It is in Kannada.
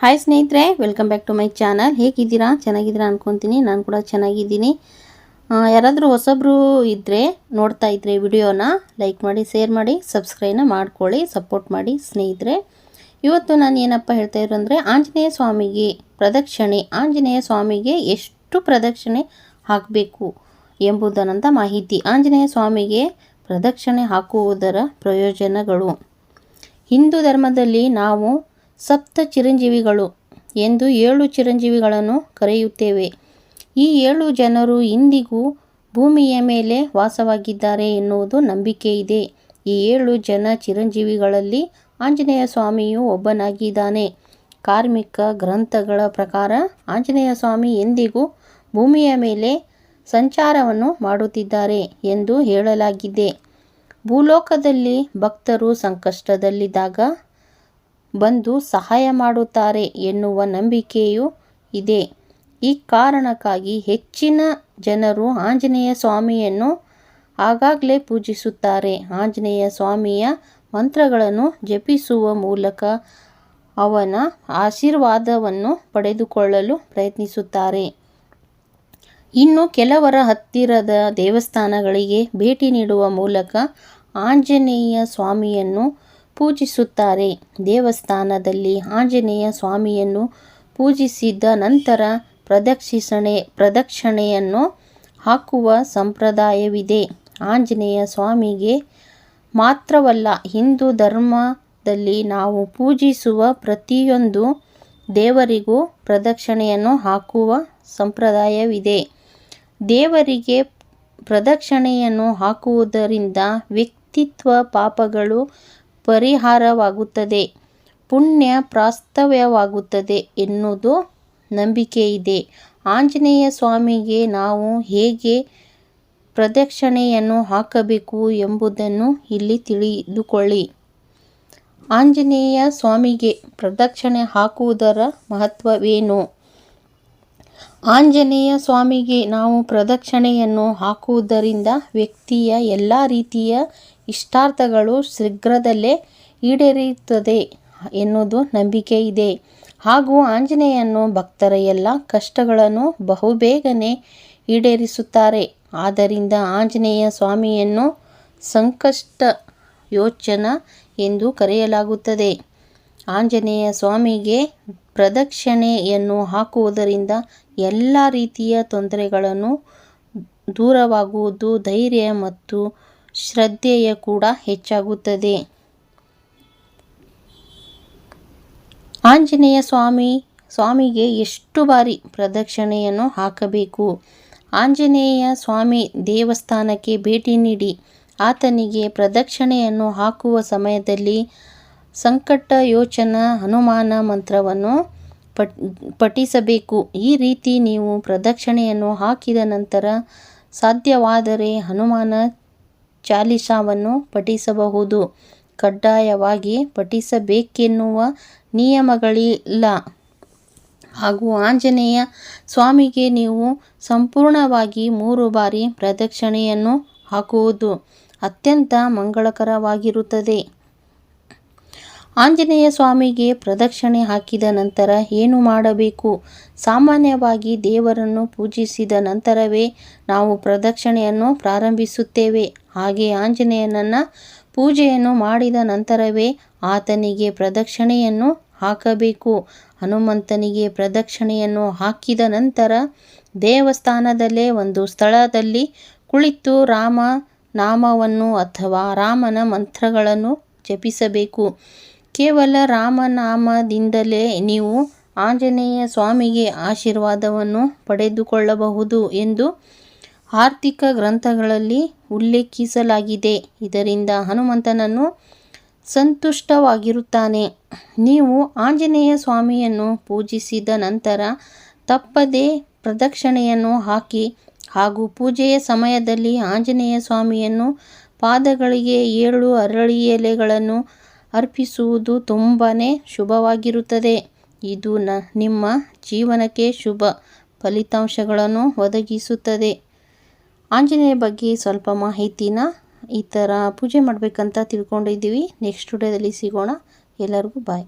ಹಾಯ್ ಸ್ನೇಹಿತರೆ welcome back to my channel ಹೇಗಿದ್ದೀರಾ? ಚೆನ್ನಾಗಿದ್ದೀರಾ ಅನ್ಕೊತೀನಿ. ನಾನು ಕೂಡ ಚೆನ್ನಾಗಿದ್ದೀನಿ. ಯಾರಾದರೂ ಹೊಸಬ್ರು ಇದ್ದರೆ ನೋಡ್ತಾ ಇದ್ದರೆ ವಿಡಿಯೋನ ಲೈಕ್ ಮಾಡಿ ಶೇರ್ ಮಾಡಿ ಸಬ್ಸ್ಕ್ರೈಬ್ನ ಮಾಡ್ಕೊಳ್ಳಿ ಸಪೋರ್ಟ್ ಮಾಡಿ ಸ್ನೇಹಿತರೆ. ಇವತ್ತು ನಾನು ಏನಪ್ಪ ಹೇಳ್ತಾ ಇರೋ ಅಂದರೆ, ಆಂಜನೇಯ ಸ್ವಾಮಿಗೆ ಪ್ರದಕ್ಷಿಣೆ, ಆಂಜನೇಯ ಸ್ವಾಮಿಗೆ ಎಷ್ಟು ಪ್ರದಕ್ಷಿಣೆ ಹಾಕಬೇಕು ಎಂಬುದನ್ನಂಥ ಮಾಹಿತಿ. ಆಂಜನೇಯ ಸ್ವಾಮಿಗೆ ಪ್ರದಕ್ಷಿಣೆ ಹಾಕುವುದರ ಪ್ರಯೋಜನಗಳು. ಹಿಂದೂ ಧರ್ಮದಲ್ಲಿ ನಾವು ಸಪ್ತ ಚಿರಂಜೀವಿಗಳು ಎಂದು ಏಳು ಚಿರಂಜೀವಿಗಳನ್ನು ಕರೆಯುತ್ತೇವೆ. ಈ ಏಳು ಜನರು ಇಂದಿಗೂ ಭೂಮಿಯ ಮೇಲೆ ವಾಸವಾಗಿದ್ದಾರೆ ಎನ್ನುವುದು ನಂಬಿಕೆ ಇದೆ. ಈ ಏಳು ಜನ ಚಿರಂಜೀವಿಗಳಲ್ಲಿ ಆಂಜನೇಯ ಸ್ವಾಮಿಯು ಒಬ್ಬನಾಗಿದ್ದಾನೆ. ಕಾರ್ಮಿಕ ಗ್ರಂಥಗಳ ಪ್ರಕಾರ ಆಂಜನೇಯ ಸ್ವಾಮಿ ಎಂದಿಗೂ ಭೂಮಿಯ ಮೇಲೆ ಸಂಚಾರವನ್ನು ಮಾಡುತ್ತಿದ್ದಾರೆ ಎಂದು ಹೇಳಲಾಗಿದೆ. ಭೂಲೋಕದಲ್ಲಿ ಭಕ್ತರು ಸಂಕಷ್ಟದಲ್ಲಿದ್ದಾಗ ಬಂದು ಸಹಾಯ ಮಾಡುತ್ತಾರೆ ಎನ್ನುವ ನಂಬಿಕೆಯೂ ಇದೆ. ಈ ಕಾರಣಕ್ಕಾಗಿ ಹೆಚ್ಚಿನ ಜನರು ಆಂಜನೇಯ ಸ್ವಾಮಿಯನ್ನು ಆಗಾಗಲೇ ಪೂಜಿಸುತ್ತಾರೆ. ಆಂಜನೇಯ ಸ್ವಾಮಿಯ ಮಂತ್ರಗಳನ್ನು ಜಪಿಸುವ ಮೂಲಕ ಅವನ ಆಶೀರ್ವಾದವನ್ನು ಪಡೆದುಕೊಳ್ಳಲು ಪ್ರಯತ್ನಿಸುತ್ತಾರೆ. ಇನ್ನು ಕೆಲವರ ಹತ್ತಿರದ ದೇವಸ್ಥಾನಗಳಿಗೆ ಭೇಟಿ ನೀಡುವ ಮೂಲಕ ಆಂಜನೇಯ ಸ್ವಾಮಿಯನ್ನು ಪೂಜಿಸುತ್ತಾರೆ. ದೇವಸ್ಥಾನದಲ್ಲಿ ಆಂಜನೇಯ ಸ್ವಾಮಿಯನ್ನು ಪೂಜಿಸಿದ ನಂತರ ಪ್ರದಕ್ಷಿಣೆ, ಪ್ರದಕ್ಷಿಣೆಯನ್ನು ಹಾಕುವ ಸಂಪ್ರದಾಯವಿದೆ. ಆಂಜನೇಯ ಸ್ವಾಮಿಗೆ ಮಾತ್ರವಲ್ಲ, ಹಿಂದೂ ಧರ್ಮದಲ್ಲಿ ನಾವು ಪೂಜಿಸುವ ಪ್ರತಿಯೊಂದು ದೇವರಿಗೂ ಪ್ರದಕ್ಷಿಣೆಯನ್ನು ಹಾಕುವ ಸಂಪ್ರದಾಯವಿದೆ. ದೇವರಿಗೆ ಪ್ರದಕ್ಷಿಣೆಯನ್ನು ಹಾಕುವುದರಿಂದ ವ್ಯಕ್ತಿತ್ವ ಪಾಪಗಳು ಪರಿಹಾರವಾಗುತ್ತದೆ. ಪುಣ್ಯ ಪ್ರಾಸ್ತವ್ಯವಾಗುತ್ತದೆ ಎನ್ನುವುದು ನಂಬಿಕೆ ಇದೆ ಆಂಜನೇಯ ಸ್ವಾಮಿಗೆ ನಾವು ಹೇಗೆ ಪ್ರದಕ್ಷಿಣೆಯನ್ನು ಹಾಕಬೇಕು ಎಂಬುದನ್ನು ಇಲ್ಲಿ ತಿಳಿದುಕೊಳ್ಳಿ. ಆಂಜನೇಯ ಸ್ವಾಮಿಗೆ ಪ್ರದಕ್ಷಿಣೆ ಹಾಕುವುದರ ಮಹತ್ವವೇನು? ಆಂಜನೇಯ ಸ್ವಾಮಿಗೆ ನಾವು ಪ್ರದಕ್ಷಿಣೆಯನ್ನು ಹಾಕುವುದರಿಂದ ವ್ಯಕ್ತಿಯ ಎಲ್ಲ ರೀತಿಯ ಇಷ್ಟಾರ್ಥಗಳು ಶೀಘ್ರದಲ್ಲೇ ಈಡೇರಿಯುತ್ತದೆ ಎನ್ನುವುದು ನಂಬಿಕೆ ಇದೆ. ಹಾಗೂ ಆಂಜನೇಯನು ಭಕ್ತರ ಎಲ್ಲ ಕಷ್ಟಗಳನ್ನು ಬಹುಬೇಗನೆ ಈಡೇರಿಸುತ್ತಾರೆ. ಆದ್ದರಿಂದ ಆಂಜನೇಯ ಸ್ವಾಮಿಯನ್ನು ಸಂಕಷ್ಟ ಯೋಚನ ಎಂದು ಕರೆಯಲಾಗುತ್ತದೆ. ಆಂಜನೇಯ ಸ್ವಾಮಿಗೆ ಪ್ರದಕ್ಷಿಣೆಯನ್ನು ಹಾಕುವುದರಿಂದ ಎಲ್ಲ ರೀತಿಯ ತೊಂದರೆಗಳನ್ನು ದೂರವಾಗುವುದು ಧೈರ್ಯ ಮತ್ತು ಶ್ರದ್ಧೆಯ ಕೂಡ ಹೆಚ್ಚಾಗುತ್ತದೆ. ಆಂಜನೇಯ ಸ್ವಾಮಿ, ಸ್ವಾಮಿಗೆ ಎಷ್ಟು ಬಾರಿ ಪ್ರದಕ್ಷಿಣೆಯನ್ನು ಹಾಕಬೇಕು. ಆಂಜನೇಯ ಸ್ವಾಮಿ ದೇವಸ್ಥಾನಕ್ಕೆ ಭೇಟಿ ನೀಡಿ, ಆತನಿಗೆ ಪ್ರದಕ್ಷಿಣೆಯನ್ನು ಹಾಕುವ ಸಮಯದಲ್ಲಿ ಸಂಕಟ ಯೋಚನ ಹನುಮಾನ ಮಂತ್ರವನ್ನು ಪಟ್ ಪಠಿಸಬೇಕು. ಈ ರೀತಿ ನೀವು ಪ್ರದಕ್ಷಿಣೆಯನ್ನು ಹಾಕಿದ ನಂತರ ಸಾಧ್ಯವಾದರೆ ಹನುಮಾನ ಚಾಲಿಸಾವನ್ನು ಪಠಿಸಬಹುದು. ಕಡ್ಡಾಯವಾಗಿ ಪಠಿಸಬೇಕೆನ್ನುವ ನಿಯಮಗಳಿಲ್ಲ. ಹಾಗೂ ಆಂಜನೇಯ ಸ್ವಾಮಿಗೆ ನೀವು ಸಂಪೂರ್ಣವಾಗಿ ಮೂರು ಬಾರಿ ಪ್ರದಕ್ಷಿಣೆಯನ್ನು ಹಾಕುವುದು ಅತ್ಯಂತ ಮಂಗಳಕರವಾಗಿರುತ್ತದೆ. ಆಂಜನೇಯ ಸ್ವಾಮಿಗೆ ಪ್ರದಕ್ಷಿಣೆ ಹಾಕಿದ ನಂತರ ಏನು ಮಾಡಬೇಕು? ಸಾಮಾನ್ಯವಾಗಿ ದೇವರನ್ನು ಪೂಜಿಸಿದ ನಂತರವೇ ನಾವು ಪ್ರದಕ್ಷಿಣೆಯನ್ನು ಪ್ರಾರಂಭಿಸುತ್ತೇವೆ. ಹಾಗೆ ಆಂಜನೇಯನನ್ನ ಪೂಜೆಯನ್ನು ಮಾಡಿದ ನಂತರವೇ ಆತನಿಗೆ ಪ್ರದಕ್ಷಿಣೆಯನ್ನು ಹಾಕಬೇಕು. ಹನುಮಂತನಿಗೆ ಪ್ರದಕ್ಷಿಣೆಯನ್ನು ಹಾಕಿದ ನಂತರ ದೇವಸ್ಥಾನದಲ್ಲೇ ಒಂದು ಸ್ಥಳದಲ್ಲಿ ಕುಳಿತು ರಾಮ ನಾಮವನ್ನು ಅಥವಾ ರಾಮನ ಮಂತ್ರಗಳನ್ನು ಜಪಿಸಬೇಕು. ಕೇವಲ ರಾಮನಾಮದಿಂದಲೇ ನೀವು ಆಂಜನೇಯ ಸ್ವಾಮಿಗೆ ಆಶೀರ್ವಾದವನ್ನು ಪಡೆದುಕೊಳ್ಳಬಹುದು ಎಂದು ಆರ್ಥಿಕ ಗ್ರಂಥಗಳಲ್ಲಿ ಉಲ್ಲೇಖಿಸಲಾಗಿದೆ. ಇದರಿಂದ ಹನುಮಂತನನ್ನು ಸಂತುಷ್ಟವಾಗಿರುತ್ತಾನೆ. ನೀವು ಆಂಜನೇಯ ಸ್ವಾಮಿಯನ್ನು ಪೂಜಿಸಿದ ನಂತರ ತಪ್ಪದೇ ಪ್ರದಕ್ಷಿಣೆಯನ್ನು ಹಾಕಿ ಹಾಗೂ ಪೂಜೆಯ ಸಮಯದಲ್ಲಿ ಆಂಜನೇಯ ಸ್ವಾಮಿಯನ್ನು ಪಾದಗಳಿಗೆ ಏಳು ಅರಳಿ ಎಲೆಗಳನ್ನು ಅರ್ಪಿಸುವುದು ತುಂಬಾ ಶುಭವಾಗಿರುತ್ತದೆ. ಇದು ನ, ನಿಮ್ಮ ಜೀವನಕ್ಕೆ ಶುಭ ಫಲಿತಾಂಶಗಳನ್ನು ಒದಗಿಸುತ್ತದೆ. ಆಂಜನೇಯ ಬಗ್ಗೆ ಸ್ವಲ್ಪ ಮಾಹಿತಿನ ಈ ಥರ ಪೂಜೆ ಮಾಡಬೇಕಂತ ತಿಳ್ಕೊಂಡಿದ್ದೀವಿ. ನೆಕ್ಸ್ಟ್ ಡೇದಲ್ಲಿ ಸಿಗೋಣ. ಎಲ್ಲರಿಗೂ ಬಾಯ್